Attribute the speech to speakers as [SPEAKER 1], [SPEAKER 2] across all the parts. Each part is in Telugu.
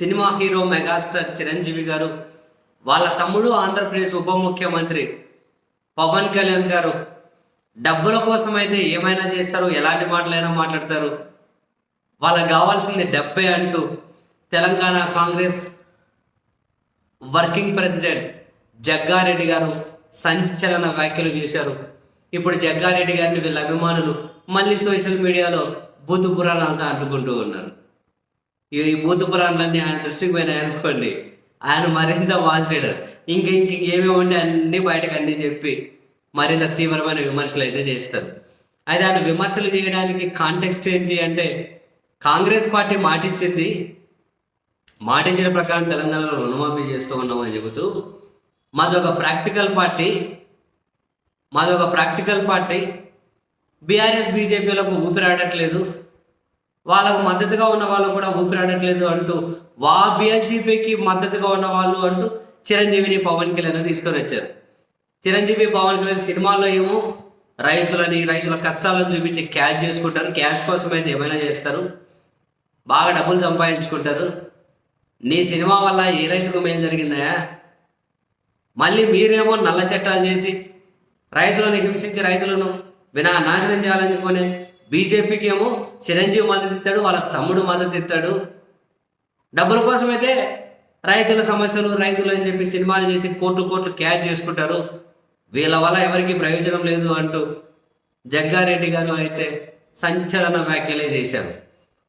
[SPEAKER 1] సినిమా హీరో మెగాస్టార్ చిరంజీవి గారు వాళ్ళ తమ్ముడు ఆంధ్రప్రదేశ్ ఉప ముఖ్యమంత్రి పవన్ కళ్యాణ్ గారు డబ్బుల కోసం అయితే ఏమైనా చేస్తారు ఎలాంటి మాటలైనా మాట్లాడతారు. వాళ్ళకి కావాల్సింది డబ్బే అంటూ తెలంగాణ కాంగ్రెస్ వర్కింగ్ ప్రెసిడెంట్ జగ్గారెడ్డి గారు సంచలన వ్యాఖ్యలు చేశారు. ఇప్పుడు జగ్గారెడ్డి గారిని వీళ్ళ అభిమానులు మళ్ళీ సోషల్ మీడియాలో బూతు పురాణాలతో అంటుకుంటూ ఉన్నారు. ఈ బూతు పురాణాలన్నీ ఆయన దృష్టికి పోయినాయి అనుకోండి. ఆయన మరింత వాల్చేయడం ఇంక ఇంక ఏమేమి ఉంటే అన్ని బయటకు అన్ని చెప్పి మరింత తీవ్రమైన విమర్శలు అయితే చేస్తారు. అయితే ఆయన విమర్శలు చేయడానికి కాంటెక్స్ట్ ఏంటి అంటే కాంగ్రెస్ పార్టీ మాటిచ్చింది. మాటించిన ప్రకారం తెలంగాణలో రుణమాఫీ చేస్తూ ఉన్నామని చెబుతూ మాది ఒక ప్రాక్టికల్ పార్టీ మాది ఒక ప్రాక్టికల్ పార్టీ బీఆర్ఎస్ బీజేపీలకు ఊపిరాడట్లేదు. వాళ్ళకు మద్దతుగా ఉన్న వాళ్ళు కూడా ఊపిరాడట్లేదు అంటూ వా బీఎస్సీపీకి మద్దతుగా ఉన్న వాళ్ళు అంటూ చిరంజీవిని పవన్ కళ్యాణ్ తీసుకొని వచ్చారు. చిరంజీవి పవన్ కళ్యాణ్ సినిమాల్లో ఏమో రైతులని రైతుల కష్టాలను చూపించి క్యాష్ చేసుకుంటారు. క్యాష్ కోసం అయితే ఏమైనా చేస్తారు. బాగా డబ్బులు సంపాదించుకుంటారు. నీ సినిమా వల్ల ఏ రైతుకు మేలు జరిగిందా మళ్ళీ మీరేమో నల్ల చట్టాలు చేసి రైతులను హింసించి రైతులను వినా నాశనం చేయాలనుకునే బీజేపీకి ఏమో చిరంజీవి మద్దతు ఇస్తాడు వాళ్ళ తమ్ముడు మద్దతు ఇస్తాడు. డబ్బుల కోసమైతే రైతుల సమస్యలు రైతులు అని చెప్పి సినిమాలు చేసి కోట్లు కోట్లు క్యాచ్ చేసుకుంటారు. వీళ్ళ వల్ల ఎవరికి ప్రయోజనం లేదు అంటూ జగ్గారెడ్డి గారు అయితే సంచలన వ్యాఖ్యలే చేశారు.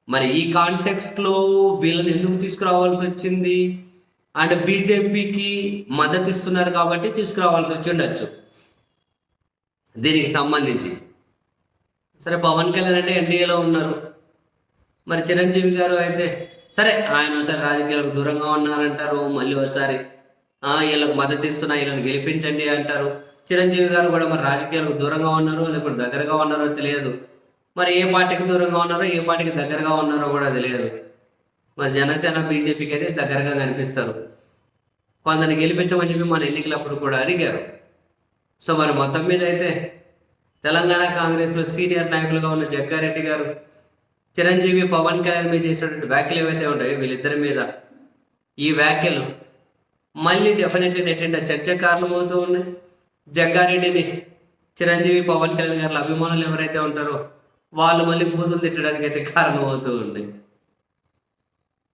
[SPEAKER 1] మరి ఈ కాంటెక్స్ట్లో వీళ్ళని ఎందుకు తీసుకురావాల్సి వచ్చింది? అండ్ బీజేపీకి మద్దతు ఇస్తున్నారు కాబట్టి తీసుకురావాల్సి వచ్చి ఉండొచ్చు. దీనికి సంబంధించి సరే పవన్ కళ్యాణ్ అంటే ఎన్డీఏలో ఉన్నారు. మరి చిరంజీవి గారు అయితే సరే ఆయన ఒకసారి రాజకీయాలకు దూరంగా ఉన్నారంటారు మళ్ళీ ఒకసారి వీళ్ళకు వీళ్ళకి మద్దతు ఇస్తున్నా వీళ్ళని గెలిపించండి అంటారు. చిరంజీవి గారు కూడా మరి రాజకీయాలకు దూరంగా ఉన్నారు లేకపోతే దగ్గరగా ఉన్నారో తెలియదు. మరి ఏ పార్టీకి దూరంగా ఉన్నారో ఏ పార్టీకి దగ్గరగా ఉన్నారో కూడా తెలియదు. మరి జనసేన బీజేపీకి అయితే దగ్గరగా కనిపిస్తారు. కొందరిని గెలిపించమని చెప్పి మన ఎన్నికలప్పుడు కూడా అడిగారు. సో మరి మొత్తం మీద అయితే తెలంగాణ కాంగ్రెస్లో సీనియర్ నాయకులుగా ఉన్న జగ్గారెడ్డి గారు చిరంజీవి పవన్ కళ్యాణ్ మీద చేసినటువంటి వ్యాఖ్యలు ఏవైతే ఉంటాయో వీళ్ళిద్దరి మీద ఈ వ్యాఖ్యలు మళ్ళీ డెఫినెట్లీ నెట్టింట చర్చ కారణమవుతూ ఉన్నాయి. జగ్గారెడ్డిని చిరంజీవి పవన్ కళ్యాణ్ గారి అభిమానులు ఎవరైతే ఉంటారో వాళ్ళు మళ్ళీ బూతులు తిట్టడానికి అయితే కారణమవుతూ ఉన్నాయి.